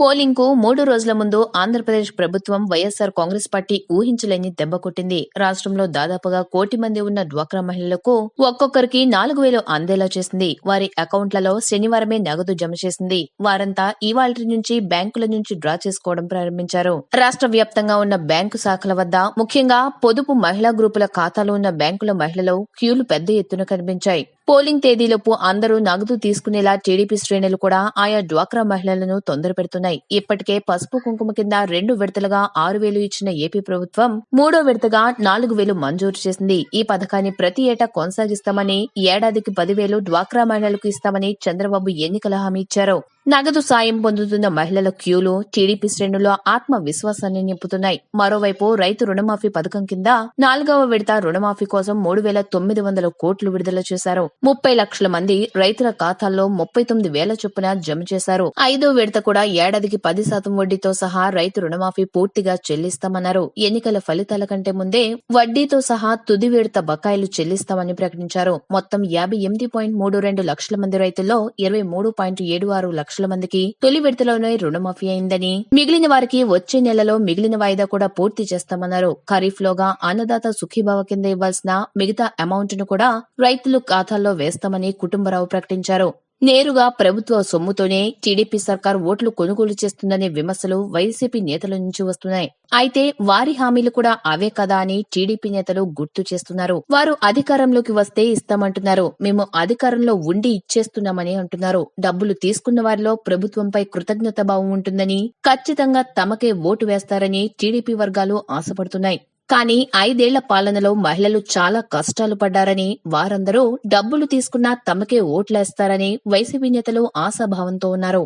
పోలింగ్కు మూడు రోజుల ముందు ఆంధ్రప్రదేశ్ ప్రభుత్వం వైఎస్సార్ కాంగ్రెస్ పార్టీ ఊహించలేని దెబ్బ కొట్టింది. రాష్ట్రంలో దాదాపుగా కోటి మంది ఉన్న డ్వాక్రా మహిళలకు ఒక్కొక్కరికి నాలుగు వేలు అందేలా చేసింది. వారి అకౌంట్లలో శనివారమే నగదు జమ చేసింది. వారంతా ఇవాళ నుంచి బ్యాంకుల నుంచి డ్రా చేసుకోవడం ప్రారంభించారు. రాష్ట్ర వ్యాప్తంగా ఉన్న బ్యాంకు శాఖల వద్ద ముఖ్యంగా పొదుపు మహిళా గ్రూపుల ఖాతాలు ఉన్న బ్యాంకుల మహిళలు క్యూలు పెద్ద ఎత్తున కనిపించాయి. పోలింగ్ తేదీలోపు అందరూ నగదు తీసుకునేలా టీడీపీ శ్రేణులు కూడా ఆయా డ్వాక్రా మహిళలను తొందర పెడుతున్నాయి ఇప్పటికే పసుపు కుంకుమ కింద రెండు విడతలుగా ఆరు వేలు ఇచ్చిన ఏపీ ప్రభుత్వం మూడో విడతగా నాలుగు వేలు మంజూరు చేసింది. ఈ పథకాన్ని ప్రతి ఏటా కొనసాగిస్తామని ఏడాదికి పదివేలు డ్వాక్రా మహిళలకు ఇస్తామని చంద్రబాబు ఎన్నికల హామీ ఇచ్చారు. నగదు సాయం పొందుతున్న మహిళల క్యూలు టీడీపీ శ్రేణుల్లో ఆత్మవిశ్వాసాన్ని నింపుతున్నాయి. మరోవైపు రైతు రుణమాఫీ పథకం కింద నాలుగవ విడత రుణమాఫీ కోసం మూడు వేల తొమ్మిది వందల కోట్లు విడుదల చేశారు. ముప్పై లక్షల మంది రైతుల ఖాతాల్లో ముప్పై తొమ్మిది వేల చొప్పున జమ చేశారు. ఐదో విడత కూడా ఏడాదికి పది శాతం వడ్డీతో సహా రైతు రుణమాఫీ పూర్తిగా చెల్లిస్తామన్నారు. ఎన్నికల ఫలితాల కంటే ముందే వడ్డీతో సహా తుది విడత బకాయిలు చెల్లిస్తామని ప్రకటించారు. మొత్తం యాభై ఎనిమిది పాయింట్ మూడు రెండు లక్షల మంది రైతుల్లో ఇరవై మూడు పాయింట్ ఏడు ఆరు లక్షల మందికి తొలి విడతలోనే రుణమాఫీ అయిందని. మిగిలిన వారికి వచ్చే నెలలో మిగిలిన వాయిదా కూడా పూర్తి చేస్తామన్నారు. ఖరీఫ్ లోగా అన్నదాత సుఖీభావ కింద ఇవ్వాల్సిన మిగతా అమౌంట్ను కూడా రైతులు ఖాతాల్లో వేస్తామని కుటుంబరావు ప్రకటించారు. నేరుగా ప్రభుత్వ సొమ్ముతోనే టీడీపీ సర్కార్ ఓట్లు కొనుగోలు చేస్తుందనే విమర్శలు వైసీపీ నేతల నుంచి వస్తున్నాయి. అయితే వారి హామీలు కూడా అవే కదా అని టీడీపీ నేతలు గుర్తు చేస్తున్నారు. వారు అధికారంలోకి వస్తే ఇస్తామంటున్నారు. మేము అధికారంలో ఉండి ఇచ్చేస్తున్నామని అంటున్నారు. డబ్బులు తీసుకున్న వారిలో ప్రభుత్వంపై కృతజ్ఞత భావం ఉంటుందని ఖచ్చితంగా తమకే ఓటు వేస్తారని టీడీపీ వర్గాలు ఆశపడుతున్నాయి. కానీ ఐదేళ్ళ పాలనలో మహిళలు చాలా కష్టాలు పడ్డారని వారందరూ డబ్బులు తీసుకున్నా తమకే ఓట్లేస్తారని వైసీపీ నేతలు ఆశాభావంతో ఉన్నారు.